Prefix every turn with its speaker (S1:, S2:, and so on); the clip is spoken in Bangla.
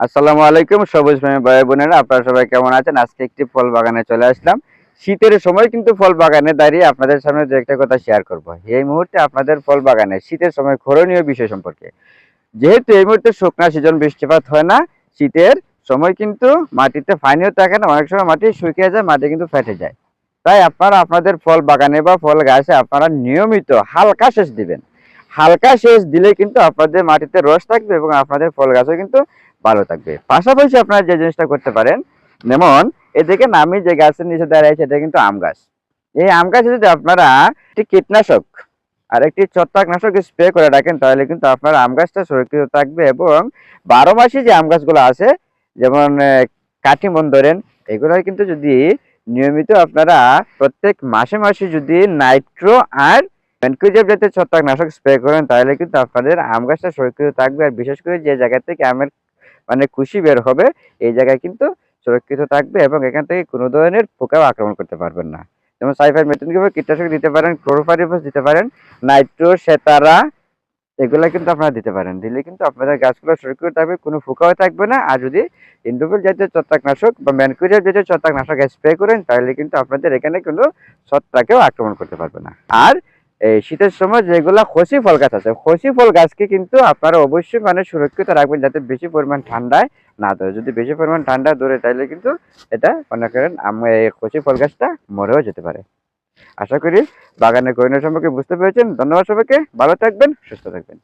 S1: আসসালামু আলাইকুম, সবুজ প্রেমী ভাই বোনেরা, আপনারা সবাই কেমন আছেন? আজকে একটি ফল বাগানে চলে আসলাম। শীতের সময় কিন্তু ফল বাগানে দাঁড়িয়ে আপনাদের সামনে দু একটা কথা শেয়ার করব। এই মুহূর্তে আপনাদের ফল বাগানে শীতের সময় করণীয় বিষয় সম্পর্কে। যেহেতু এই মুহূর্তে শুকনা সিজন বৃষ্টিপাত হয় না, শীতের সময় কিন্তু মাটিতে পানিও থাকে না, অনেক সময় মাটি শুকিয়ে যায়, মাটি কিন্তু ফেটে যায়। তাই আপনারা আপনাদের ফল বাগানে বা ফল গাছে আপনারা নিয়মিত হালকা সেচ দিবেন। হালকা সেচ দিলে কিন্তু আপনাদের মাটিতে রস থাকবে এবং আপনাদের ফল গাছও কিন্তু ভালো থাকবে। পাশাপাশি আপনারা যে জিনিসটা করতে পারেন, যেমন এদিকে নামি যে গাছের নিচে দাঁড়িয়েছে এটা কিন্তু আম গাছ। এই আম গাছে যদি আপনারা একটি কীটনাশক আর একটি ছত্রাকনাশক স্প্রে করে রাখেন, তাহলে কিন্তু আপনার আম গাছটা সুরক্ষিত থাকবে এবং বারো মাসে যে আম গাছগুলো আছে, যেমন কাঠিমন ধরেন এগুলো কিন্তু যদি নিয়মিত আপনারা প্রত্যেক মাসে মাসে যদি নাইট্রো আর ম্যানকুইজেব জাতীয় ছত্রাকনাশক স্প্রে করেন, তাহলে কিন্তু আপনাদের আম গাছটা সুরক্ষিত থাকবে। আর বিশেষ করে যে জায়গা থেকে আমের মানে খুশি বের হবে, এই জায়গায় কিন্তু সুরক্ষিত থাকবে এবং এখান থেকে কোনো ধরনের পোকাও আক্রমণ করতে পারবেন না। যেমন সাইফার মেটিন কীটনাশক দিতে পারেন, ক্লোরোফারিফাস দিতে পারেন, নাইট্রো, সেতারা, এগুলা কিন্তু আপনারা দিতে পারেন। দিলে কিন্তু আপনাদের গাছগুলো সুরক্ষিত থাকবে, কোনো পোকাও থাকবে না। আর যদি ইন্ডোফিল জাতীয় ছত্রাকনাশক বা ম্যানকুরিয়ার জাতীয় ছত্রাকনাশক স্প্রে করেন, তাহলে কিন্তু আপনাদের এখানে কোনো ছত্রাকেও আক্রমণ করতে পারবে না। আর এই শীতের সময় যেগুলা খসি ফল গাছ আছে, খসি ফল গাছকে কিন্তু আপনারা অবশ্যই মানে সুরক্ষিত রাখবেন যাতে বেশি পরিমাণ ঠান্ডায় না ধরে। যদি বেশি পরিমাণ ঠান্ডা ধরে তাইলে কিন্তু এটা মনে করেন খসি ফল গাছটা মরেও যেতে পারে। আশা করি বাগানের করণীয় সম্পর্কে বুঝতে পেরেছেন। ধন্যবাদ সবাইকে। ভালো থাকবেন, সুস্থ থাকবেন।